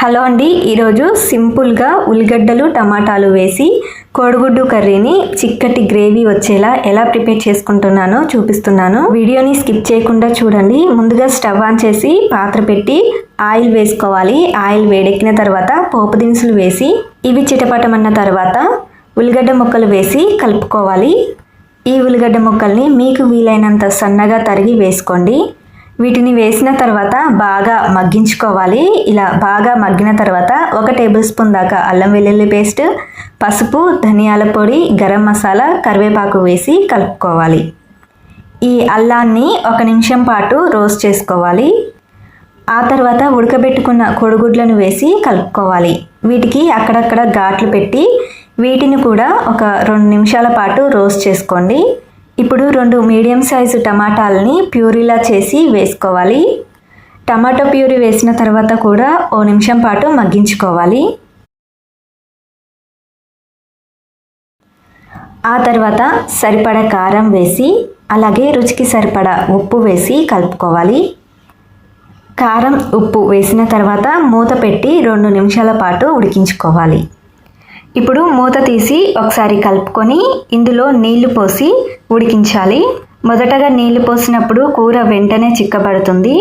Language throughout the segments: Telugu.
హలో అండి ఈరోజు సింపుల్గా ఉల్లిగడ్డలు టమాటాలు వేసి కోడిగుడ్డు కర్రీని చిక్కటి గ్రేవీ వచ్చేలా ఎలా ప్రిపేర్ చేసుకుంటున్నానో చూపిస్తున్నాను. వీడియోని స్కిప్ చేయకుండా చూడండి. ముందుగా స్టవ్ ఆన్ చేసి పాత్ర పెట్టి ఆయిల్ వేసుకోవాలి. ఆయిల్ వేడెక్కిన తర్వాత పోపు దినుసులు వేసి ఇవి చిటపటమన్న తర్వాత ఉల్లిగడ్డ ముక్కలు వేసి కలుపుకోవాలి. ఈ ఉల్లిగడ్డ ముక్కల్ని మీకు వీలైనంత సన్నగా తరిగి వేసుకోండి. వీటిని వేసిన తర్వాత బాగా మగ్గించుకోవాలి. ఇలా బాగా మగ్గిన తర్వాత ఒక టేబుల్ స్పూన్ దాకా అల్లం వెల్లుల్లి పేస్ట్ పసుపు ధనియాల పొడి గరం మసాలా కరివేపాకు వేసి కలుపుకోవాలి. ఈ అల్లాన్ని ఒక నిమిషం పాటు రోస్ట్ చేసుకోవాలి. ఆ తర్వాత ఉడకబెట్టుకున్న కొడుగుడ్లను వేసి కలుపుకోవాలి. వీటికి అక్కడక్కడ ఘాట్లు పెట్టి వీటిని కూడా ఒక రెండు నిమిషాల పాటు రోస్ట్ చేసుకోండి. ఇప్పుడు రెండు మీడియం సైజు టమాటాలని ప్యూరీలా చేసి వేసుకోవాలి. టమాటో ప్యూరీ వేసిన తర్వాత కూడా ఓ నిమిషం పాటు మగ్గించుకోవాలి. ఆ తర్వాత సరిపడ కారం వేసి అలాగే రుచికి సరిపడ ఉప్పు వేసి కలుపుకోవాలి. కారం ఉప్పు వేసిన తర్వాత మూత పెట్టి రెండు నిమిషాల పాటు ఉడికించుకోవాలి. ఇప్పుడు మూత తీసి ఒకసారి కలుపుకొని ఇందులో నీళ్ళు పోసి ఉడికించాలి. మొదటగా నీళ్ళు పోసినప్పుడు కూర వెంటనే చిక్కబడుతుంది.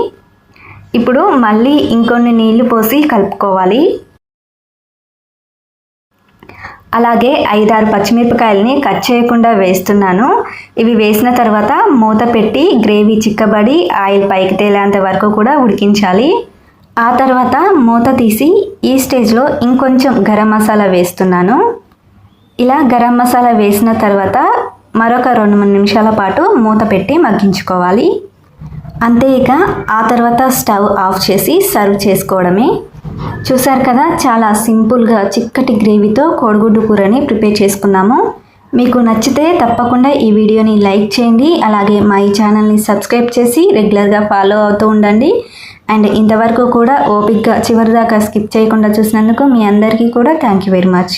ఇప్పుడు మళ్ళీ ఇంకొన్ని నీళ్ళు పోసి కలుపుకోవాలి. అలాగే ఐదారు పచ్చిమిరపకాయలని కట్ చేయకుండా వేస్తున్నాను. ఇవి వేసిన తర్వాత మూత పెట్టి గ్రేవీ చిక్కబడి ఆయిల్ పైకి తేలేంత వరకు కూడా ఉడికించాలి. ఆ తర్వాత మూత తీసి ఈ స్టేజ్లో ఇంకొంచెం గరం మసాలా వేస్తున్నాను. ఇలా గరం మసాలా వేసిన తర్వాత మరొక రెండు మూడు నిమిషాల పాటు మూత పెట్టి మగ్గించుకోవాలి. అంతే ఇక ఆ తర్వాత స్టవ్ ఆఫ్ చేసి సర్వ్ చేసుకోవడమే. చూసారు కదా చాలా సింపుల్గా చిక్కటి గ్రేవీతో కోడిగుడ్డు కూరని ప్రిపేర్ చేసుకున్నాము. మీకు నచ్చితే తప్పకుండా ఈ వీడియోని లైక్ చేయండి అలాగే మా ఈ ఛానల్ని సబ్స్క్రైబ్ చేసి రెగ్యులర్గా ఫాలో అవుతూ ఉండండి. అండ్ ఇంతవరకు కూడా ఓపిక్గా చివరి దాకా స్కిప్ చేయకుండా చూసినందుకు మీ అందరికీ కూడా థ్యాంక్ యూ వెరీ మచ్.